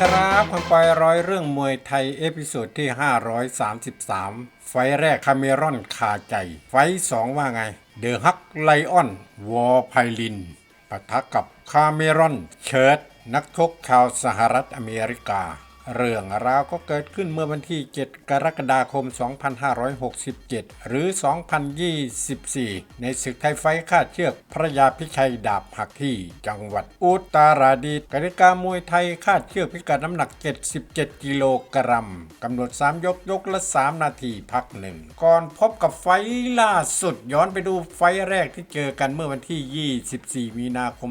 ครับพังปอยร้อยเรื่องมวยไทยเอพิโซดที่ 533 ไฟแรกคาเมรอนคาใจ ไฟสองว่าไง เดอะฮักไลออน วอไพลินปะทะกับคาเมรอน เชิร์ตนักชกชาวสหรัฐอเมริกา เรื่องราวก็เกิดขึ้นเมื่อวันที่ 7 กรกฎาคม 2567 หรือ 2024 ในศึกไทยไฟคาดเชือกพระยาพิชัยดาบหักที่ จังหวัดอุตรดิตถ์กติกามวยไทยคาดเชือกพิกัดน้ำหนัก 77 กิโลกรัมกำหนด 3 ยกยกละ 3 นาทีพักหนึ่ง ก่อนพบกับไฟล่าสุดย้อนไปดูไฟแรกที่เจอกันเมื่อวันที่ 24 มีนาคม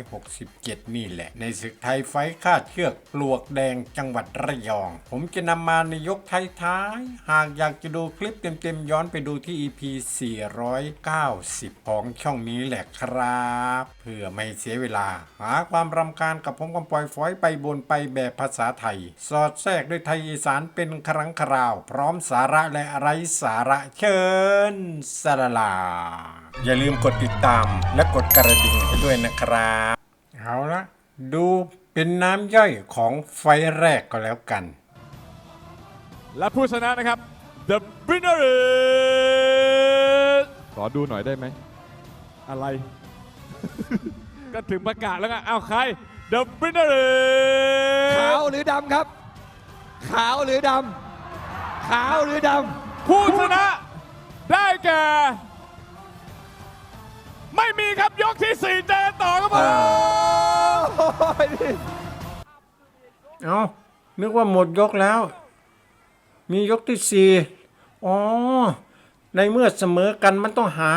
2567 นี่แหละ ในศึกไทยไฟคาดเชือกปลวกแดงจังหวัดระยอง ผมจะนำมาในยกท้ายๆ หากอยากจะดูคลิปเต็มๆ ย้อนไปดูที่ EP 490 ของช่องนี้แหละครับ เพื่อไม่เสียเวลา หาความรำคาญกับผมกำปล่อยฝอยไปบนไปแบบภาษาไทย สอดแทรกด้วยไทยอีสานเป็นครั้งคราว พร้อมสาระและไร้สาระเชิญสลาลา อย่าลืมกดติดตามและกดกระดิ่งให้ด้วยนะครับ เอาละดู เป็นน้ำย่อยของไฟแรกก็แล้วกัน และผู้ชนะนะครับ The winner is ขอดูหน่อยได้ไหม อะไร ก็ถึงประกาศแล้วไงเอาใคร The winner is ขาวหรือดำครับ ขาวหรือดำขาวหรือดผู้ชนะได้แก่ ไม่มีครับยกที่4เจอ ต่อครับผมเอานึกว่าหมดยกแล้ว มียกที่สี่อ๋อ ในเมื่อเสมอกันมันต้องหา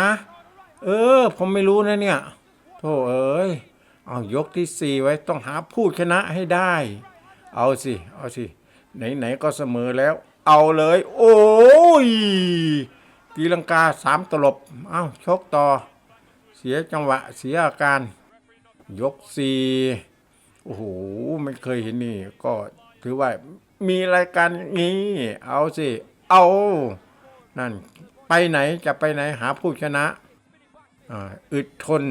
เออ ผมไม่รู้นะเนี่ยโธ่เอ้ย เอายกที่สี่ไว้ต้องหาผู้ชนะให้ได้ เอาสิ เอาสิ ไหนๆก็เสมอแล้ว เอาเลย โอ้ยตีลังกาสามตลบ เอาชกต่อ เสียจังหวะเสียอาการ ยกสี่โอ้โหไม่เคยเห็นนี่ ก็ถือว่ามีรายการนี้ เอาสิ เอา นั่น ไปไหนจะไปไหนหาผู้ชนะอึดทน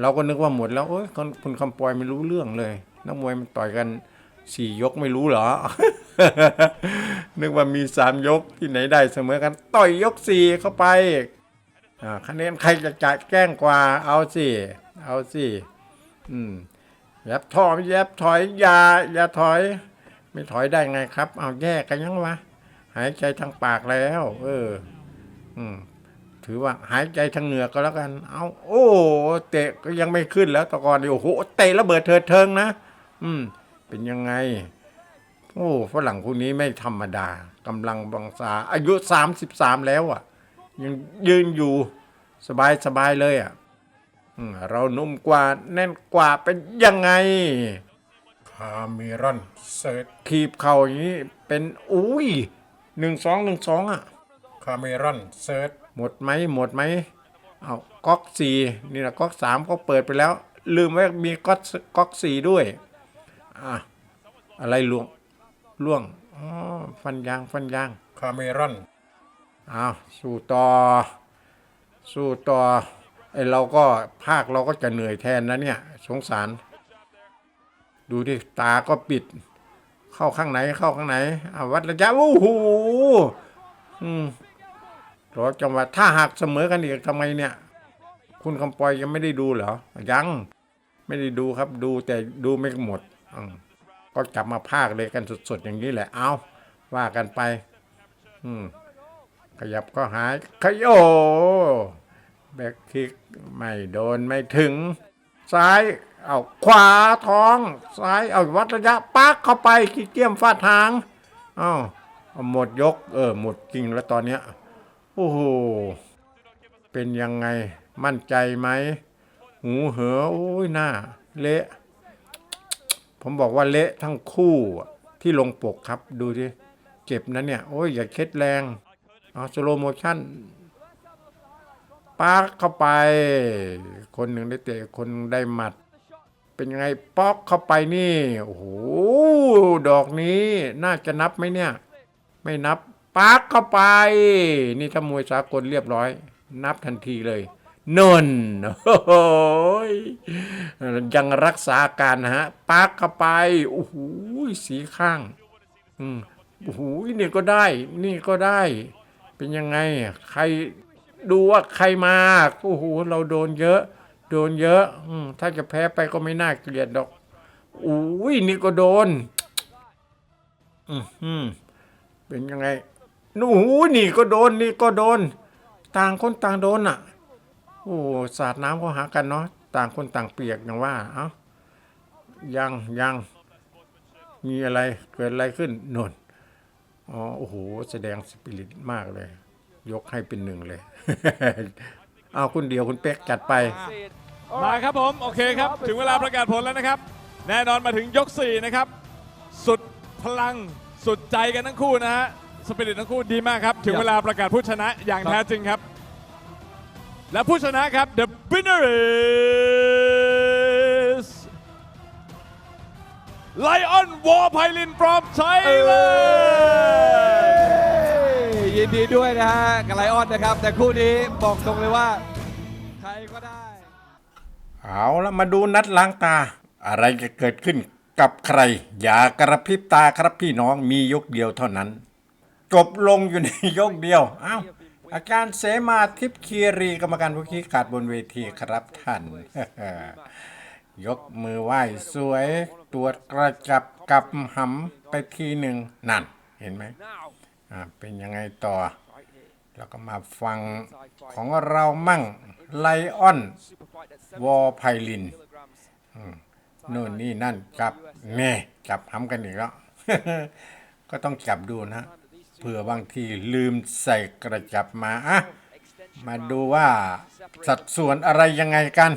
เราก็นึกว่าหมดแล้วเอ้ยคุณคุณคำปอยไม่รู้เรื่องเลย นักมวยมันต่อยกันสี่ยกไม่รู้เหรอ นึกว่ามีสามยกที่ไหนได้เสมอกัน ต่อยยกสี่เข้าไป คะแนนใครจะจ่ายแกล้งกว่าเอาสิเอาสิอืมยับถอยยับถอยอย่าอย่าถอย ไม่ถอยได้ไงครับ เอาแยกกันยังวะหายใจทางปากแล้ว เออ อืมถือว่าหายใจทางเหนือก็แล้วกัน เอาโอ้เตะก็ยังไม่ขึ้นแล้วตะกอนโอ้โหเตะระเบิดเถิดเทิงนะอืม เป็นยังไงโอ้ฝรั่งคนนี้ไม่ธรรมดากำลังบังษาอายุสามสิบสามแล้วอะ ยังยืนอยู่สบายสบายเลยอะเรานุ่มกว่าแน่นกว่าเป็นยังไงคาเมรอนเซิร์ชคีบเข่าอย่างนี้เป็นอุ้ยหนึ่งสองหนึ่งสองอะคาเมรอนเซิร์ชหมดไหมหมดไหมเอาก๊อกสี่นี่นะก๊อกสามก็เปิดไปแล้ว ลืมไว้มีก๊อกก๊อกสี่ด้วยอะอะไรล่วงล่วงอ๋อฟันยางฟันยางคาเมรอน อ้าสู้ต่อ สู้ต่อไอเราก็ภาคเราก็จะเหนื่อยแทนนะเนี่ย สงสาร ดูดิตาก็ปิด เข้าข้างไหนเข้าข้างไหนอะวัดระยะโอ้โหอืมรอจังหวะถ้าหากเสมอกันอีกทำไมเนี่ย คุณคำปอยยังไม่ได้ดูเหรอ ยัง ไม่ได้ดูครับดูแต่ดูไม่หมดอืมก็จับมาภาคเลยกันสดๆอย่างนี้แหละ เอาว่ากันไป อืม ขยับก็หายขยโยแบกคิกไม่โดนไม่ถึง ซ้ายเอาขวาท้อง ซ้ายเอาวัดระยะปักเข้าไปขี้เกียมฟาดทางอ้าวเอาหมดยก เออ หมดจริงแล้วตอนเนี้ยโอ้โหเป็นยังไงมั่นใจไหมหูเหอโอ้ยหน้า เละ ผมบอกว่าเละทั้งคู่ที่ลงปกครับดูดิเจ็บนะเนี่ย โอ้ยอย่าเคล็ดแรง เอาสโลโมชั่นปักเข้าไป คนหนึ่งได้เตะคนได้หมัด เป็นยังไงป๊อกเข้าไปนี่ โอ้โห ดอกนี้น่าจะนับไหมเนี่ย ไม่นับปักเข้าไป นี่ถ้ามวยสากลเรียบร้อย นับทันทีเลยนนโอ้ยยังรักษาการฮะปักเข้าไป โอ้โห สีข้าง อืมโอ้โหนี่ก็ได้ นี่ก็ได้ เป็นยังไง ใครดูว่าใครมาโอ้โหเราโดนเยอะ โดนเยอะอถ้าจะแพ้ไปก็ไม่น่าเกลียดดอกโอ้ยนี่ก็โดน อืมเป็นยังไงโอ้โหนี่ก็โดนนี่ก็โดน ต่างคนต่างโดนอะ โอ้สาดน้ำเขาหากันเนาะต่างคนต่างเปียกอย่างว่า เอ้ายังยังมีอะไรเกิดอะไรขึ้นนน อ๋อโอ้โห แสดงสปิริตมากเลย ยกให้เป็นหนึ่งเลย เอาคุณเดียวคุณเป๊กจัดไป มาครับผม โอเคครับ ถึงเวลาประกาศผลแล้วนะครับ แน่นอนมาถึงยก 4 นะครับ สุดพลังสุดใจกันทั้งคู่นะฮะสปิริตทั้งคู่ดีมากครับ ถึงเวลาประกาศผู้ชนะอย่างแท้จริงครับ และผู้ชนะครับ the winner is Lion War Pilin from Thailand ยินดีด้วยนะฮะกับไลออนนะครับ แต่คู่นี้บอกตรงเลยว่า ใครก็ได้ เอาละมาดูนัดล้างตา อะไรจะเกิดขึ้นกับใคร อย่ากระพริบตาครับพี่น้องมียกเดียวเท่านั้น จบลงอยู่ในยกเดียวเอ้าอาจารย์เสมาทิพย์คีรีกรรมการผู้ชี้ขาดบนเวทีครับท่าน ยกมือไหว้สวยตร วจกระจับกับหำไปทีหนึ่งนั่น เห็นไหมอ่าเป็นยังไงต่อ แล้วก็มาฟังของเรามั่งไลออน วอไพลินนู่นนี่นั่นจับแม่จับหำกันอีกแล้ว ก็ต้องจับดูนะเผื่อบางทีลืมใส่กระจับมาอะมาดูว่าสัดส่วนอะไรยังไงกัน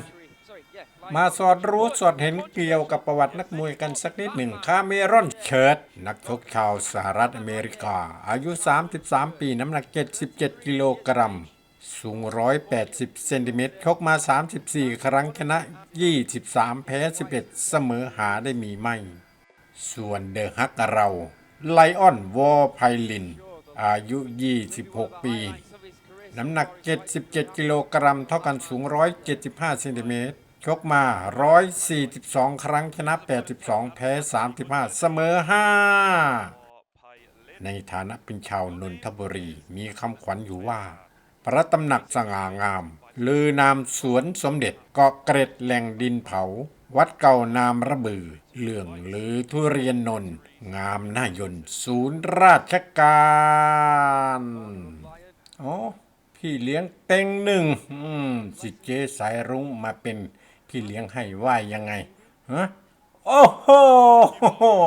มาสอดรู้สอดเห็นเกี่ยวกับประวัตินักมวยกันสักนิดหนึ่งคาเมรอนเชิร์ตนักชกชาวสหรัฐอเมริกา อายุ 33 ปีน้ำหนัก 77 กิโลกรัม สูง 180 เซนติเมตรชกมา 34 ครั้งชนะ 23 แพ้ 11 เสมอหาได้มีไม่ ส่วนเดอะฮักเราไลออนวอไพลิน อายุ 26 ปีน้ำหนัก 77 กิโลกรัม เท่ากันสูง 175 เซนติเมตร ชกมา 142 ครั้งชนะ 82 แพ้ 35 เสมอ 5 ในฐานะเป็นชาวนนทบุรี มีคำขวัญอยู่ว่า พระตำหนักสง่างาม ลือนามสวนสมเด็จเกาะเกร็ดแหล่งดินเผา วัดเก่านามระบือ เหลื่องหรือทุเรียนนนท์งามหน้ายน์ศูนย์ราชการอ๋อพี่เลี้ยงเต็งหนึ่งอืมสิเจสายรุ้งมาเป็น พี่เลี้ยงให้ว่ายังไงฮะโอ้โห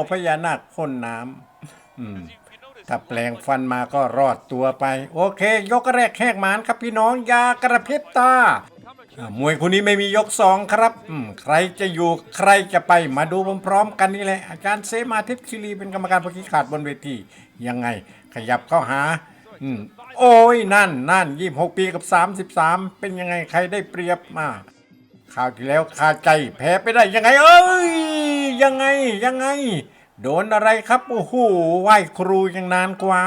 พญานาคพ่นน้ำถ้าแปลงฟันมาก็รอดตัวไป โอเค ยกแรกแหกหมานครับพี่น้องยากระพริบตามวยคู่นี้ไม่มียกสองครับใครจะอยู่ใครจะไปมาดูพร้อมๆกันนี่แหละ อาจารย์เซมาทิพย์คิรีเป็นกรรมการผู้ชี้ขาดบนเวที ยังไง ขยับเข้าหาอโอ้ยนั่นนั่นยี่หกปีกับสามสิบสามเป็นยังไงใครได้เปรียบมา คราวที่แล้วคาใจแพ้ไปได้ยังไง เอ้ยยังไงยังไง โดนอะไรครับโอ้โหไหว้ครูยังนานกว่า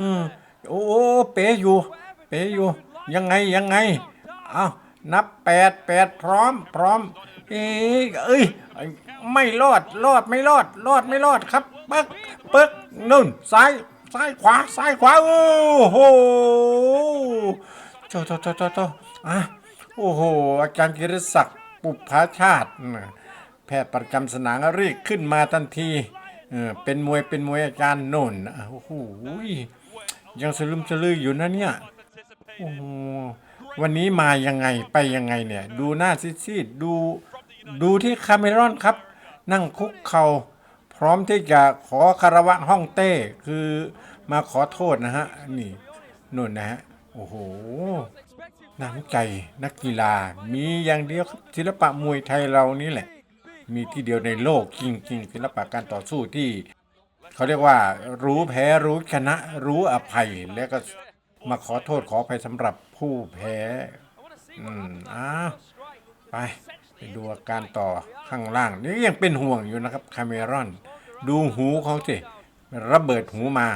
อืมโอ้เป๋อยู่ เป๋อยู่ ยังไงยังไงเอานับแปดแปดพร้อมพร้อม เอ้ยเอ้ยไม่รอดรอดไม่รอดรอดไม่รอดครับปึ๊กปึ๊กนุ่นซ้ายซ้ายขวาซ้ายขวาโอ้โหโตโตโตโตโตอะ โอ้โห อาจารย์กิรศักดิ์ปุพพาชาติ แพทย์ประจำสนามเรียกขึ้นมาทันทีเออเป็นมวยเป็นมวยอาจารย์โน่นโอ้โหยังสลืมสลืออยู่นะเนี่ยโอ้โหวันนี้มายังไงไปยังไงเนี่ย ดูหน้าซีดๆดูดูที่คาเมรอนครับ นั่งคุกเขา่าพร้อมที่จะขอคารวะห้องเต้คือมาขอโทษนะฮะ นี่นู่นนะฮะ โอ้โห น้ำใจนักกีฬา มีอย่างเดียวครับศิลปะมวยไทยเรานี่แหละ มีที่เดียวในโลกจริงๆศิลปะการต่อสู้ที่ เขาเรียกว่า รู้แพ้รู้ชนะรู้อภัย แล้วก็มาขอโทษขออภัยสำหรับผู้แพ้อืมอ้าวไปไปดูอาการต่อข้างล่าง นี่ยังเป็นห่วงอยู่นะครับคาเมรอน ดูหูเขาสิระเบิดหูมา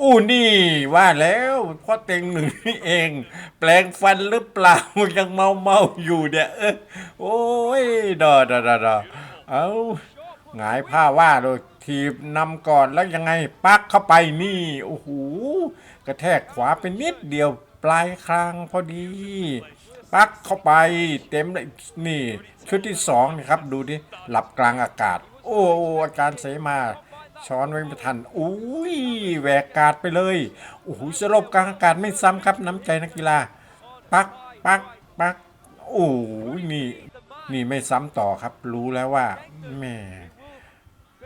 อู้นี่ว่าแล้วพ่อเต็งหนึ่งนี่เอง แปลงฟันหรือเปล่ายังเมาเมาอยู่เนี่ยเออโอ้ยดอดอดอดอเอาหงายผ้าว่าเลยทีบนำก่อนแล้วยังไงปักเข้าไปนี่โอ้โหกระแทกขวาไปนิดเดียวปลายคางพอดี ปักเข้าไปเต็มเลยนี่ชุดที่สองนะครับดูดิหลับกลางอากาศ โอ้อาจารย์เสมา ช้อนไว้ไม่ทันอุ้ยแหวกกาดไปเลยโอ้โหสลบกลางอากาศไม่ซ้ำครับน้ำใจนักกีฬา ปักปักปักโอ้ยนี่นี่ไม่ซ้ำต่อครับ รู้แล้วว่าแม่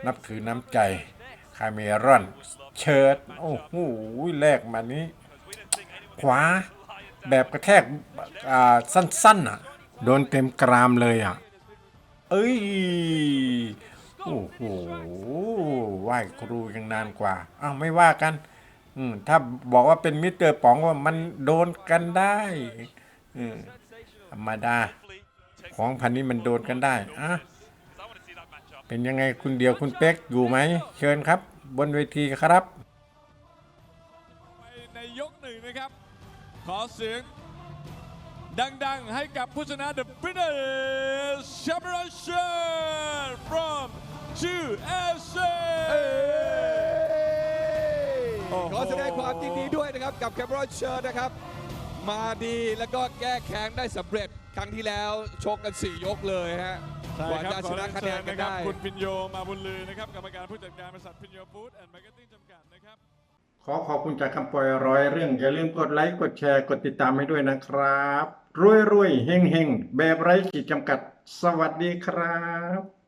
นับถือน้ำใจ คาเมรอน เชิด โอ้โหแลกมานี้ ขวา แบบกระแทกอ่าสั้นๆอะ โดนเต็มกรามเลยอะ เอ้ย โอ้โห ครูยังนานกว่าอ้าวไม่ว่ากันอืมถ้าบอกว่าเป็นมิสเตอร์ป๋องว่ามันโดนกันได้อืมธรรมดา ของพันนี้มันโดนกันได้อะเป็นยังไงคุณเดียวคุณเป๊กอยู่ไหม เชิญครับ บนเวทีครับ ในยกหนึ่งนะครับ ขอเสียงดัง ๆ ให้กับผู้ชนะ The winner is Championship from 2SA ขอแสดงความยินดีด้วยนะครับ กับแคมรอนเชิร์นะครับ มาดีแล้วก็แก้แค้นได้สำเร็จครั้งที่แล้วชกกัน 4 ยกเลยฮะใช่กว่าครับจะชนะคะแนนกันขอเรียเชิญได้ครับคุณพินโยมาบุญลือนะครับกรรมการผู้จัดการบริษัทพินโยฟู้ดแอนด์มาร์เก็ตติ้งจำกัดนะครับ ขอขอบคุณจากคำปล่อยร้อยเรื่อง อย่าลืมกดไลค์ กดแชร์ กดติดตามให้ด้วยนะครับ รวยรวยๆเฮงเฮงๆ แบบไร้ขีดจำกัด สวัสดีครับ